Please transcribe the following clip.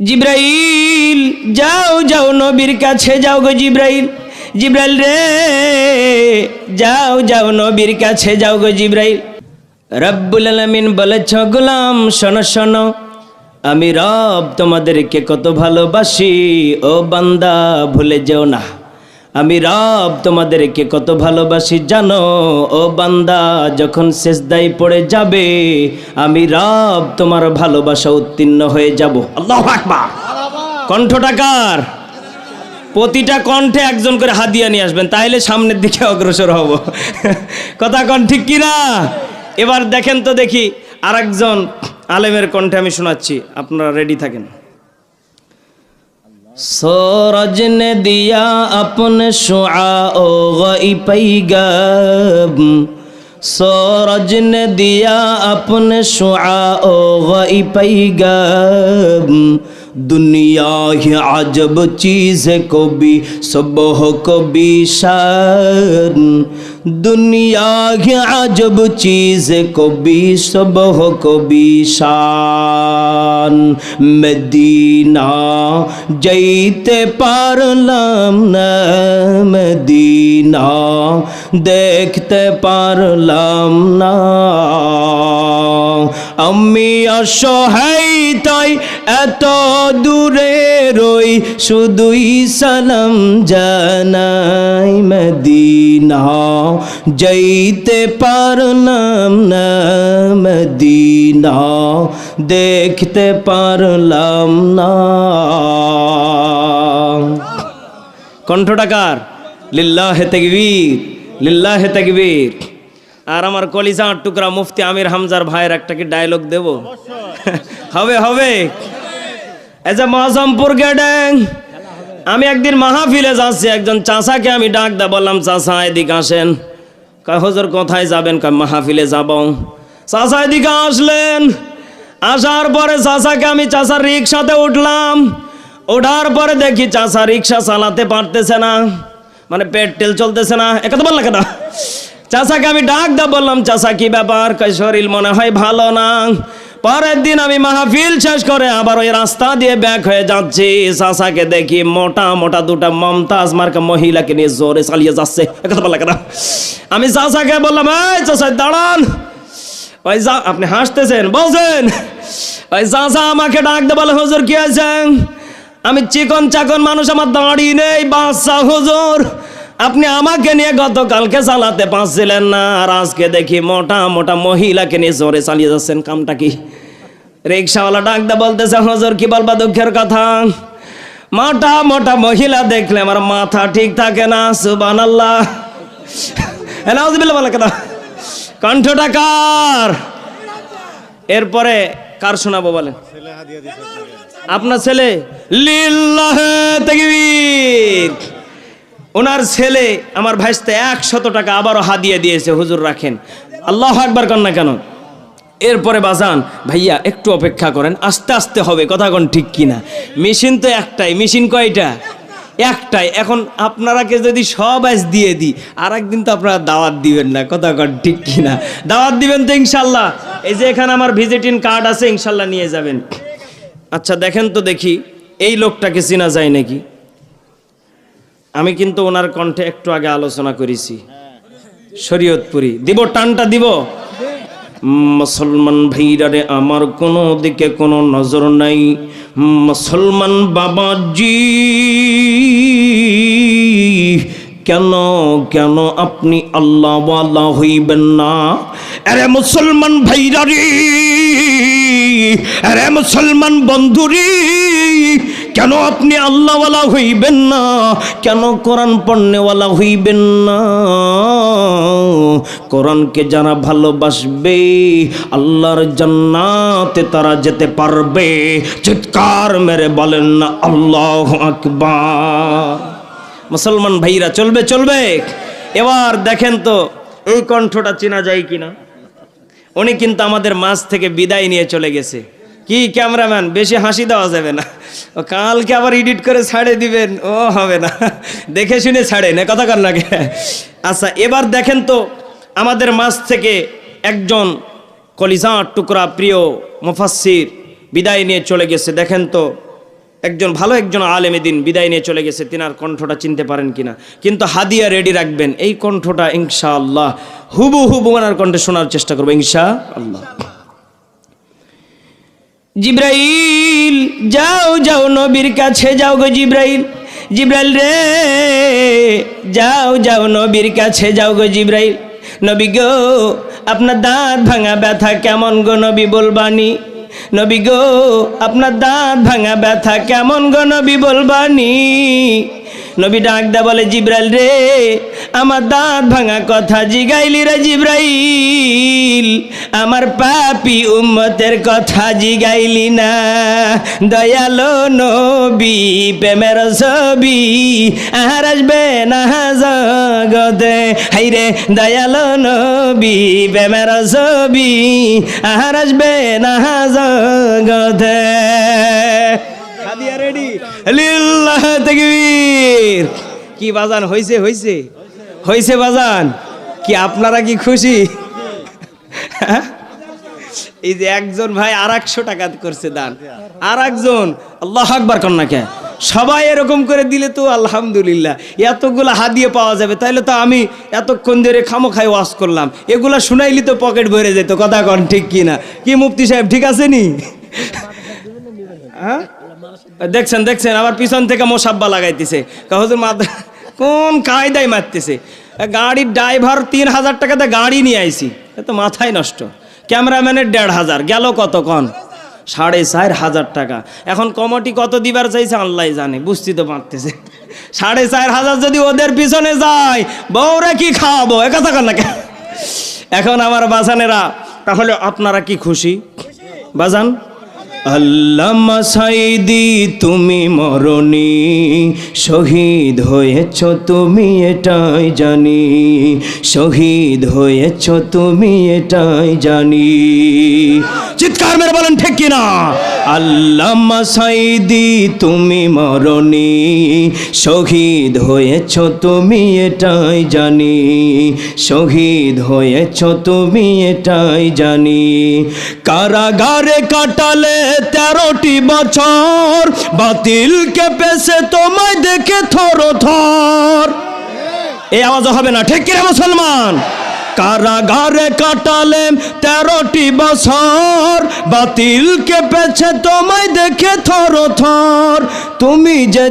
জিব্রাইল, যাও যাও নবীর কাছে, যাও গো জিব্রাইল। জিব্রাইল রে, যাও যাও নবীর কাছে, যাও গো জিব্রাইল। রব্বুল আলামিন বলেছ, গোলাম, শোনো শোনো, আমি রব তোমাদেরকে কত ভালোবাসি। ও বান্দা, ভুলে যেও না। আমি রব তোমাদেরকে কত ভালোবাসি, জানো? ও বান্দা, যখন শেষদাই পড়ে যাবে, আমি রব তোমার ভালোবাসা উত্তীর্ণ হয়ে যাব। আল্লাহ আকবার। কণ্ঠটাকার প্রতিটা কণ্ঠে একজন করে হাদিয়া নিয়ে আসবেন তাহলে সামনের দিকে অগ্রসর হব। কথা কন ঠিক কিনা? এবার দেখেন তো দেখি, আরেকজন আলেমের কণ্ঠে আমি শোনাচ্ছি, আপনারা রেডি থাকেন। सूरज ने दिया अपने शुआ ओ गई पैगम सूरज ने दिया अपने शुआ ओ गई पैगम दुनिया ही अजब चीज़ को भी सुबह को भी शान दुनिया ही अजब चीज़ को भी सुबह को भी शान মদিনা যাইতে পারলাম না মদিনা দেখতে পারলাম না আমি অসহায় তাই এত দূরে রই শুধুই সালাম জানাই মদিনা যাইতে পারলাম না মদিনা দেখতে পারলাম না কণ্ঠটাকার লিল্লাহে তেকবীর লিল্লাহে তেকবীর। আর আমার কলিজা টুকরা মুফতি আমির হামজার ভাইয়ের একটা কি ডায়লগ দেব? হবে হবে। এজ এ মহাজমপুর গেডেং আমি একদিন মাহফিলে যাচ্ছি, একজন চাষাকে আমি ডাক দা বললাম চাষা এদিকে আসেন। কয় কোথায় যাবেন? মাহফিলে যাব। চাষা এদিকে আসলেন। আসার পরে চাষাকে আমি চাষার রিক্সাতে উঠলাম। ওঠার পরে দেখি চাষা রিক্সা চালাতে পারতেছে না মানে পেট্রোল চলতেছে না। একথা বললা কেন চাষাকে আমি ডাক দা বললাম চাষা কি ব্যাপার? শরীর মনে হয় ভালো না। পরের দিন আমি মাহফিল শেষ করে আবার ওই রাস্তা দিয়ে ব্যাক হয়ে যাচ্ছি। চাষাকে দেখি মোটা মোটা দুটা মমতাজ মার্কা মহিলাকে নিয়ে জোরে চালিয়ে যাচ্ছে। একথা বললা কেন? আমি চাষাকে বললাম, এই চাষা দাঁড়ান। ওই যা, আপনি হাসতেছেন, বলছেন, ওই চাষা আমাকে ডাক দে বলে, হুজুর কি আছে আমি চিকন চাকন মানুষ, আমার দাঁড়িয়ে নেই বাচ্চা হুজুর। আপনি আমাকে নিয়ে গতকালকে চালাতে পারছিলেন না, আর আজকে দেখি মোটা মোটা মহিলাকে নিয়ে জোরে চালিয়ে যাচ্ছেন। কামটা কি? রিক্সাওয়ালা ডাক দে বলতেছে, হুজুর, কি বলবা দুঃখের কথা? মোটা মোটা মহিলা দেখলে আমার মাথা ঠিক থাকে না সুবান আল্লাহ কণ্ঠটা কার? এরপরে কার শোনাবো বলেন? আপনার ছেলে? লিল্লাহে তাকবীর। ওনার ছেলে আমার ভাইস্তে একশত টাকা আবারও হাদিয়ে দিয়েছে, হুজুর রাখেন। আল্লাহ একবার কর না কেন? এরপরে বাজান, ভাইয়া, একটু অপেক্ষা করেন, আস্তে আস্তে হবে, কথা কোন ঠিক কিনা? মেশিন তো একটাই, মেশিন কয়টা? একটাই। এখন আপনারাকে যদি সব আজ দিয়ে দিই আর একদিন তো আপনারা দাওয়াত দিবেন না, কথা কন ঠিক কিনা? দাওয়াত দিবেন তো ইনশাল্লাহ। এই যে এখানে আমার ভিজিটিং কার্ড আছে, ইনশাল্লাহ নিয়ে যাবেন। আচ্ছা দেখেন তো দেখি, এই লোকটাকে চেনা যায় নাকি? আমি কিন্তু ওনার কণ্ঠে একটু আগে আলোচনা করেছি। শরীয়তপুরি। দিব, টানটা দিব। মুসলমান ভাইরারে আমার কোনো দিকে কোনো নজর নাই। মুসলমান বাবাজি, কেন কেন আপনি আল্লাহওয়ালা হইবেন না? আরে মুসলমান ভাইরারি, আরে মুসলমান বন্ধুরি। কেন আপনি আল্লাহওয়ালা হইবেন না? কেন কোরআন পণ্যওয়ালা হইবেন না? কোরআনকে যারা ভালোবাসবে, আল্লাহর জান্নাতে তারা যেতে পারবে। চিৎকার মেরে বলেন না, আল্লাহ আকবার। মুসলমান ভাইরা, চলবে চলবে। এবার দেখেন তো, এই কণ্ঠটা চেনা যায় কিনা? উনি কিন্তু আমাদের মাছ থেকে বিদায় নিয়ে চলে গেছে। কি ক্যামেরাম্যান? বেশি হাসি দেওয়া যাবে না। ও কালকে আবার এডিট করে ছাড়ে দিবেন, ও হবে না। দেখে শুনে ছাড়েন কথা কর লাগে আচ্ছা এবার দেখেন তো আমাদের মাছ থেকে একজন কলিজার টুকরা প্রিয় মুফাসির বিদায় নিয়ে চলে গেছে। দেখেন তো, একজন ভালো একজন আলেমে দিন বিদায় নিয়ে চলে গেছে। তিনার কণ্ঠটা চিনতে পারেন কিনা। কিন্তু হাদিয়া রেডি রাখবেন। এই কণ্ঠটা ইনশা আল্লাহ হুবু হুবু ওনার কণ্ঠে শোনার চেষ্টা করব ইনশা আল্লাহ জিব্রাইল, যাও যাও নবীর কাছে, যাও গো জিব্রাইল। জিব্রাইল রে, যাও যাও নবীর কাছে, যাও গো জিব্রাইল। নবী গো, আপনার দাঁত ভাঙা ব্যথা কেমন গো নবী বলবানি? নবী গো, আপনার দাঁত ভাঙা ব্যথা কেমন গো নবী বলবানি? নবী ডাক দা বলে, জিব্রাইল রে, আমার দাঁত ভাঙা কথা জিগাইলি রে জিব্রাইল। আমার পাপি উম্মতের কথা জিগাইলি না। দয়ালো নবী, প্রেমের ছবি, আর আসবে না জগতে। হাইরে দয়ালো নবী, প্রেমের ছবি, আর আসবে না জগতে। রেডি। লিল্লাহ তাকবীর। কি বাজান? হইছে হইছে। হইছে বাজান। কি আপনারা কি খুশি? হ্যাঁ? এই যে একজন ভাই আর একশো টাকা করছে দান। আর একজন আল্লাহ আকবার কন্যাকে। সবাই এরকম করে দিলে তো আলহামদুলিল্লাহ। এতগুলো হাদিয়ে পাওয়া যাবে, তাইলে তো আমি এতক্ষণ ধরে খামো খাই ওয়াশ করলাম। এগুলা শুনাইলি তো পকেট ভরে যেত, কথা কন ঠিক কি না কি মুফতি সাহেব, ঠিক আছে নি? হ্যাঁ? দেখছেন দেখছেন, আবার পিছন থেকে মোসাব্বা লাগাইতেছে। হুজুর মাদ, কোন কায়দায় মারতেছে? গাড়ির ড্রাইভার তিন হাজার টাকাতে গাড়ি নিয়ে আইছি। তো মাথায় নষ্ট। ক্যামেরাম্যানের দেড় হাজার। গেল কত কন? সাড়ে চার হাজার টাকা। এখন কমিটি কত দিবার চাইছে আল্লাহ জানে, বুঝতে তো পারতেছে। সাড়ে চার হাজার যদি ওদের পিছনে যায়, বউরা কি খাওয়াবো? এ কথা কন না কেন? এখন আমার বাজানেরা, তাহলে আপনারা কি খুশি? বাজান? আল্লামা সাইদি তুমি মরণি। শহীদ হয়েছ তুমি, এটাই জানি। শহীদ হয়েছ তুমি, এটাই জানি। চিৎকার মেরে বলেন, ঠিক কিনা? আল্লামা সাইদি তুমি মরণি। শহীদ হয়েছ তুমি, এটাই জানি। শহীদ হয়েছ তুমি, এটাই জানি। কারাগারে কাটালে তেরোটি বছর। বাতিল কেঁপেছে তোমায় দেখে থর থর। এই আওয়াজ হবে না, ঠিক কিনা মুসলমান? কারাগারে কাটালে তেরোটি বছর। বাতিল কেঁপেছে তোমায় দেখে থর থর। তুমি যে